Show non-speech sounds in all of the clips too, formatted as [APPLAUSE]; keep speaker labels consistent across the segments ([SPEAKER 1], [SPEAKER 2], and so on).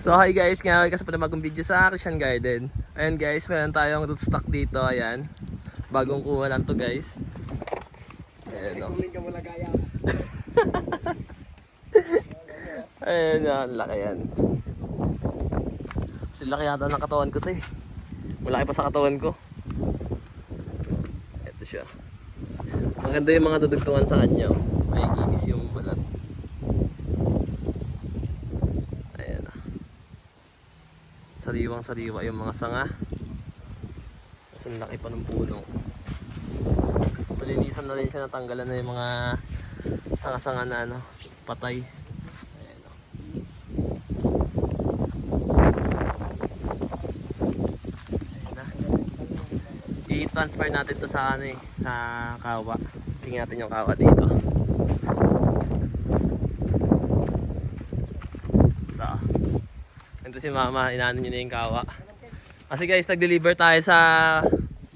[SPEAKER 1] So hi guys, ngayon kasi pa bagong video sa Christian Garden. Ayan guys, meron tayong rootstock dito, ayan. Bagong kuha lang to guys. Ayan o.
[SPEAKER 2] Gaya. [LAUGHS]
[SPEAKER 1] Ayan o, ang laki yan. Kasi laki yata ng katawan ko to eh. Malaki pa sa katawan ko. Ito siya. Maganda yung mga dudugtungan sa kanya. oh. May kinis yung balat. Ayan o. Sariwang sariwa yung mga sanga. Kasi laki pa ng puno. Malinisan na rin siya natanggalan na yung mga sanga-sanga na ano, patay. Ayan o. Ayan na. I-transfer natin to sa ano eh, sa kawa. Tingnan natin yung kawa dito. Ito. Si mama, inaano niya na yung kawa. Kasi guys, nag-deliver tayo sa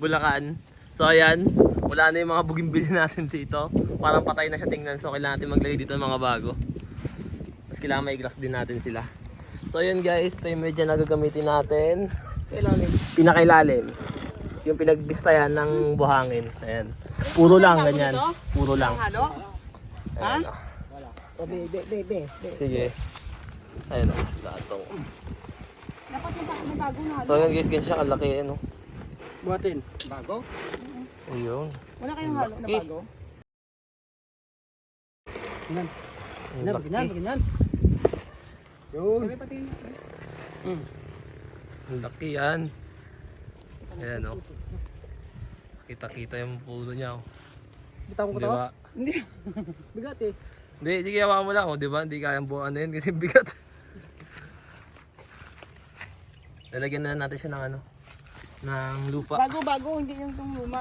[SPEAKER 1] Bulacan. So ayan, wala na yung mga bugimbili natin dito. Parang patay na siya tingnan. So kailangan natin maglagay dito ng mga bago. Tapos kailangan may glass din natin sila. So ayan guys, ito yung medya na gagamitin natin.
[SPEAKER 2] Kailangan.
[SPEAKER 1] Pinakailalim. Yung pinagbistayan ng buhangin. Ayan. Puro lang ganyan. Puro lang.
[SPEAKER 2] Halo?
[SPEAKER 1] Ayan, oh.
[SPEAKER 2] O, be, be, be, be. be.
[SPEAKER 1] Sige. Ayan o.
[SPEAKER 3] Dapat yung bago na bago na.
[SPEAKER 1] So guys, ganyan siya kalaki. Ano?
[SPEAKER 2] Buhatin. Bago?
[SPEAKER 1] Ayun.
[SPEAKER 3] Wala kayong halo na
[SPEAKER 2] Laki.
[SPEAKER 3] bago.
[SPEAKER 2] Ganyan.
[SPEAKER 1] Ang
[SPEAKER 2] Ganyan,
[SPEAKER 1] laki.
[SPEAKER 2] ganyan, ganyan. Yun.
[SPEAKER 3] Sabi pati
[SPEAKER 1] Ang laki yan. Ayan o. Kita-kita yung pulo niya o.
[SPEAKER 2] Bitaw ko
[SPEAKER 1] Di
[SPEAKER 2] to?
[SPEAKER 1] ba?
[SPEAKER 2] Hindi. [LAUGHS] Bigat eh.
[SPEAKER 1] Hindi, sige hawakan mo lang o. Di ba? Hindi kayang buuan na yun kasi [LAUGHS] bigat. Lalagyan na natin siya ng ano. Ng lupa.
[SPEAKER 3] Bago bago, hindi yung itong luma.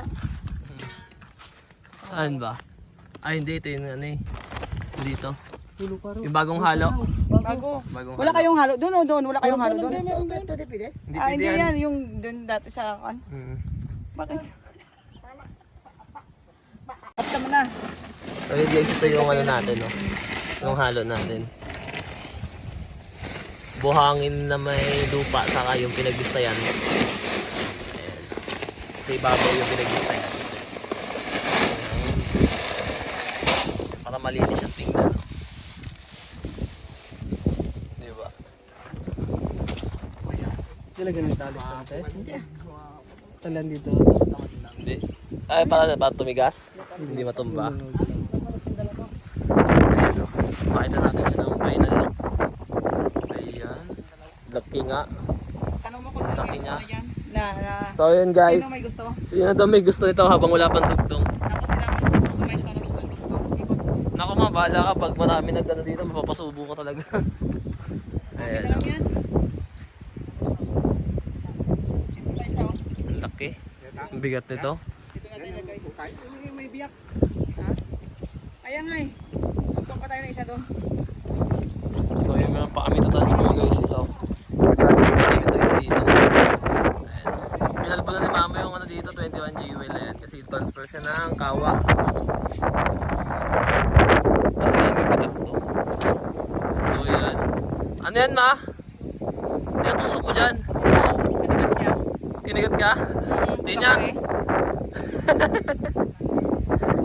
[SPEAKER 1] Saan ba? Ay hindi, ito yung ano eh. Dito. Yung bagong halo.
[SPEAKER 3] Bago.
[SPEAKER 1] Bagong
[SPEAKER 3] Wala
[SPEAKER 1] halo.
[SPEAKER 3] kayong halo. Doon o doon. Wala kayong halo doon.
[SPEAKER 2] Ito, ito, ito.
[SPEAKER 1] Hindi
[SPEAKER 3] Ah,
[SPEAKER 1] pwede
[SPEAKER 3] hindi
[SPEAKER 1] yan.
[SPEAKER 3] yan. Yung doon dati sa kan.
[SPEAKER 1] Mm.
[SPEAKER 3] Bakit? At naman na.
[SPEAKER 1] So yun guys, ito yung ano natin, no? Yung halo natin. Buhangin na may lupa, saka yung pinagbistayan. Ayan. Sa ibabaw yung pinagbistayan. Ayan. Para malinis yung tingnan, no? Di ba?
[SPEAKER 2] Talagang nagtali sa ate. Talan dito.
[SPEAKER 1] Hindi. Ay, para, para tumigas? Hindi matumba. Pakita natin siya ng final look. Laki nga.
[SPEAKER 3] Tanong mo kung saan
[SPEAKER 1] Laki
[SPEAKER 3] may
[SPEAKER 1] niya.
[SPEAKER 3] gusto. Na, na.
[SPEAKER 1] So yun guys.
[SPEAKER 3] Sino may gusto?
[SPEAKER 1] Sino daw may gusto nito habang wala pang tugtong?
[SPEAKER 3] Tapos sila customize ko na gusto ng gusto. Ikot.
[SPEAKER 1] Naku ma, bahala ka pag marami nagano dito, mapapasubo ko talaga. [LAUGHS] Ayan,
[SPEAKER 3] na lang yan. Oh.
[SPEAKER 1] ang laki. Ang bigat nito.
[SPEAKER 3] Ito natin ilagay. May, may biyak. Ha? Ayan nga eh. Magtok pa tayo ng isa doon.
[SPEAKER 1] So yun meron pa kami to-transfer guys. So, transfer pa tayo dito isa dito. Ayan. Pinalbo na ni mama yung ano dito, 21 G well ayan. Kasi transfer siya ng kawa. Kasi may bitak to. So yan. Ano yan ma? Tinatusok mo dyan.
[SPEAKER 3] Kanigat niya.
[SPEAKER 1] Kinagat ka? Di niya. [LAUGHS]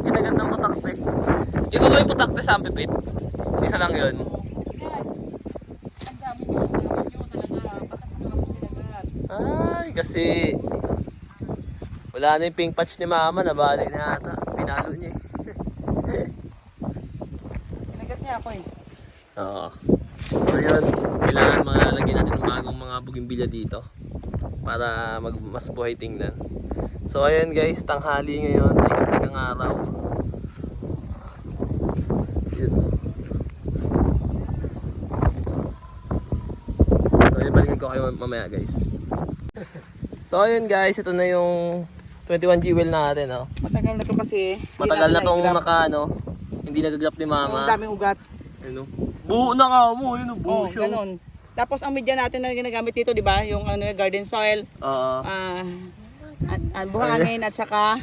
[SPEAKER 1] Kinagat ng putakte. Iba ba yung putakte sa ampipit? Isa lang yun. Ay, kasi wala na yung pink patch ni mama, nabali na ata. Pinalo niya eh. [LAUGHS]
[SPEAKER 3] Kinagat niya ako eh.
[SPEAKER 1] Oo. So yun, kailangan mga lagyan natin ng bagong mga bugimbilya dito para mag mas buhay tingnan. So ayun guys, tanghali ngayon, tikat-tik ang araw. Yun. So yun, balikan ko kayo mamaya guys. So ayun guys, ito na yung 21 G well natin. Oh.
[SPEAKER 3] Matagal na to kasi.
[SPEAKER 1] Matagal na tong naka ano, hindi nagagrap ni
[SPEAKER 3] Ang
[SPEAKER 1] mama.
[SPEAKER 3] daming ugat.
[SPEAKER 1] Ano? Buo na ka mo, yun oh, buo
[SPEAKER 3] Oh,
[SPEAKER 1] siya.
[SPEAKER 3] ganun. Tapos ang media natin na ginagamit dito, di ba? Yung ano, garden soil,
[SPEAKER 1] Oo.
[SPEAKER 3] ah, at, at buhangin at saka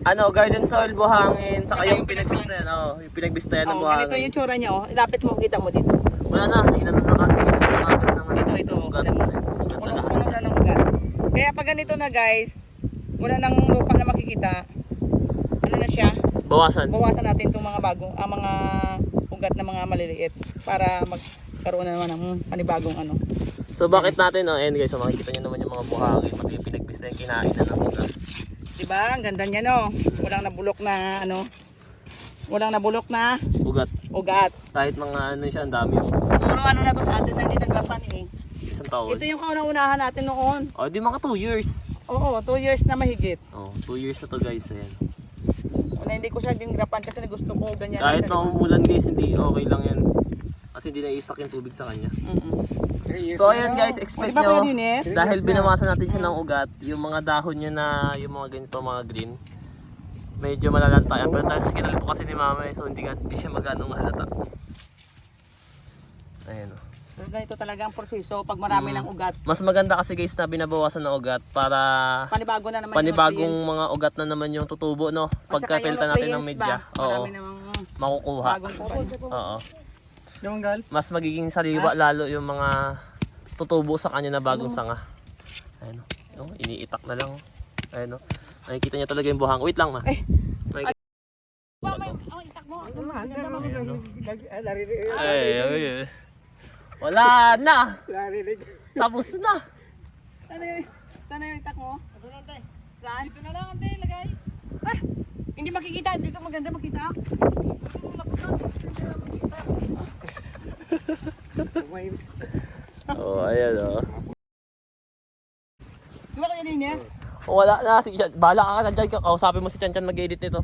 [SPEAKER 1] ano, garden soil, buhangin, saka yung pinagbistayan, oh, yung pinagbistayan ng
[SPEAKER 3] oh, ganito
[SPEAKER 1] buhangin.
[SPEAKER 3] yung tsura niya oh. Ilapit mo, kita mo dito.
[SPEAKER 1] Wala na, ka, inano na ka.
[SPEAKER 3] ito.
[SPEAKER 1] Ugat.
[SPEAKER 3] Alam mo,
[SPEAKER 1] Ugat na lahat.
[SPEAKER 3] Ng ugat. Kaya pag ganito na guys, wala nang lupa na makikita. Ano na siya?
[SPEAKER 1] Bawasan.
[SPEAKER 3] Bawasan natin itong mga bagong, ang mga ugat na mga maliliit para magkaroon na naman ng panibagong ano.
[SPEAKER 1] So bakit natin, oh, and guys, so makikita nyo naman yung mga buhangin, pati yung pinagbis na yung kinain na ng ugat.
[SPEAKER 3] Diba? Ang ganda niya no. Walang nabulok na ano. Walang nabulok na
[SPEAKER 1] Ugat.
[SPEAKER 3] ugat.
[SPEAKER 1] Kahit mga ano siya, ang dami. oh.
[SPEAKER 3] Siguro ano na to sa atin na hindi naglapan eh.
[SPEAKER 1] Isang taon.
[SPEAKER 3] Ito yung kauna-unahan natin noon.
[SPEAKER 1] Oh, di mga 2 years.
[SPEAKER 3] Oo, 2 years na mahigit.
[SPEAKER 1] Oh, 2 years na to guys. Ayan.
[SPEAKER 3] Na hindi ko siya dinrapan kasi gusto ko ganyan.
[SPEAKER 1] Kahit na umulan guys, hindi okay lang yan. Kasi hindi na-i-stock yung tubig sa kanya.
[SPEAKER 3] Mm-mm.
[SPEAKER 1] So ayan guys,
[SPEAKER 3] O,
[SPEAKER 1] expect nyo, dahil binamasan natin siya ng ugat, yung mga dahon niya na, yung mga ganito, mga green, medyo malalantayan. Pero dahil sa kinalito kasi ni mama eh, so hindi, hindi siya magano'ng halata. Ayan oh.
[SPEAKER 3] So, ganito talaga ang proseso pag marami
[SPEAKER 1] Mm.
[SPEAKER 3] ng ugat.
[SPEAKER 1] Mas maganda kasi guys na binabawasan ng ugat para
[SPEAKER 3] Panibago na naman
[SPEAKER 1] panibagong
[SPEAKER 3] yung
[SPEAKER 1] mga ugat na naman yung tutubo no.
[SPEAKER 3] At saka
[SPEAKER 1] Pagka-filter
[SPEAKER 3] yung
[SPEAKER 1] natin ng
[SPEAKER 3] nutrients
[SPEAKER 1] media.
[SPEAKER 3] ba,
[SPEAKER 1] Oo,
[SPEAKER 3] Marami namang
[SPEAKER 1] makukuha.
[SPEAKER 3] bagong.
[SPEAKER 1] Oo.
[SPEAKER 2] Lumanggal.
[SPEAKER 1] Mas magiging sariwa lalo yung mga tutubo sa kanya na bagong sanga. Ayun oh. Oh, iniitak na lang. Ayun oh. Nakikita niya talaga yung buhang. Wait lang ma.
[SPEAKER 3] Eh.
[SPEAKER 1] May-
[SPEAKER 3] Ba, may, oh, itak mo.
[SPEAKER 1] Ayan, oh.
[SPEAKER 2] Naririnig.
[SPEAKER 1] Ay, ay, ay. Wala na.
[SPEAKER 2] Naririnig.
[SPEAKER 1] Tapos na.
[SPEAKER 3] Sana yung itak mo. Saan?
[SPEAKER 4] Ito na lang ante, lagay.
[SPEAKER 3] Ah, hindi makikita. Dito maganda makita. [LAUGHS]
[SPEAKER 1] Oh, ayan oh.
[SPEAKER 3] Di ba kaya?
[SPEAKER 1] Oh, wala na. Sige, Chan. Bahala ka ka dyan. Kausapin mo si Chan Chan mag-edit nito.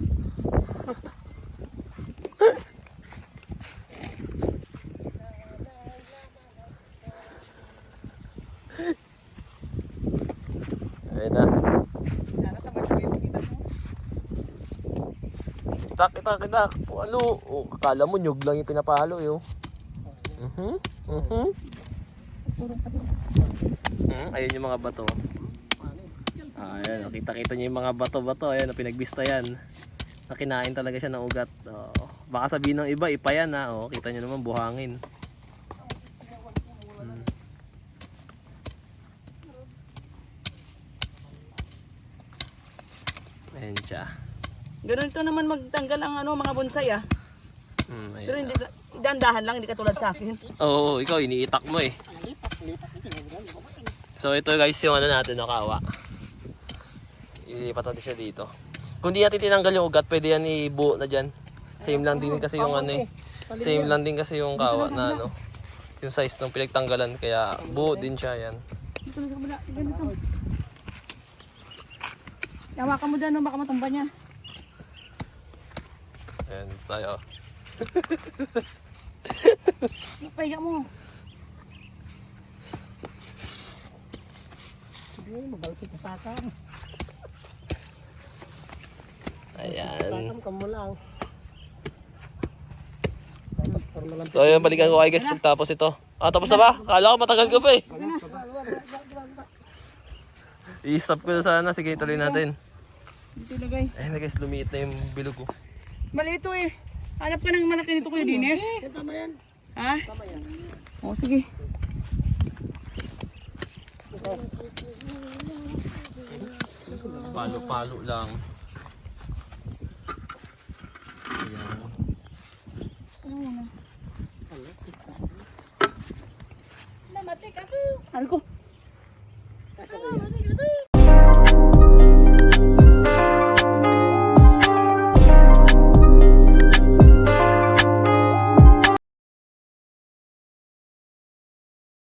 [SPEAKER 1] Ayun na.
[SPEAKER 3] Sana sabay sabay yung itak mo.
[SPEAKER 1] Itak, itak, itak. Palo. Oh, akala mo nyug lang yung pinapalo yun. Mhm. Mhm. Hmm, ayun yung mga bato. Ah, ayan, nakita-kita niyo yung mga bato-bato. Ayan, pinagbista yan. Nakinain talaga siya ng ugat. Oh, baka sabihin ng iba, ipa yan ha. Oh, kita niyo naman buhangin. Hmm. Ayan siya.
[SPEAKER 3] Ganito naman magtanggal ang ano mga bonsai ah.
[SPEAKER 1] Hmm.
[SPEAKER 3] Pero hindi dandahan lang, hindi katulad sa akin.
[SPEAKER 1] Oo, ikaw iniitak mo eh. So ito guys yung ano natin nakawa. Ilipat natin siya dito. Kung di natin tinanggal yung ugat, pwede yan ibuo na dyan. Same lang din kasi yung ano eh. Same lang din kasi yung kawa na ano. Yung size ng pinagtanggalan kaya buo din siya yan.
[SPEAKER 3] Dito na kabila, ganito. Hawakan mo dyan, baka matumba niya.
[SPEAKER 1] Ayan tayo.
[SPEAKER 3] Pahiga mo.
[SPEAKER 2] mabalsik ka sakang.
[SPEAKER 1] Ayan.
[SPEAKER 2] Sakang ka mo lang.
[SPEAKER 1] So ayun, balikan ko kayo guys pagtapos ito. Ah, tapos na ba? Kala ko matagal ka pa eh. I-stop ko na sana. Sige, tuloy natin.
[SPEAKER 3] Dito ilagay.
[SPEAKER 1] Ayun na guys, lumiit na yung bilog ko.
[SPEAKER 3] Malito eh. Hanap ka ng malaki nito, Kuya Dines.
[SPEAKER 2] Eh, tama yan.
[SPEAKER 3] Ha?
[SPEAKER 2] Tama yan.
[SPEAKER 3] Oo, oh, sige.
[SPEAKER 1] Palo-palo lang. Ayan. Namatik ako. Ano ko? Ano ko?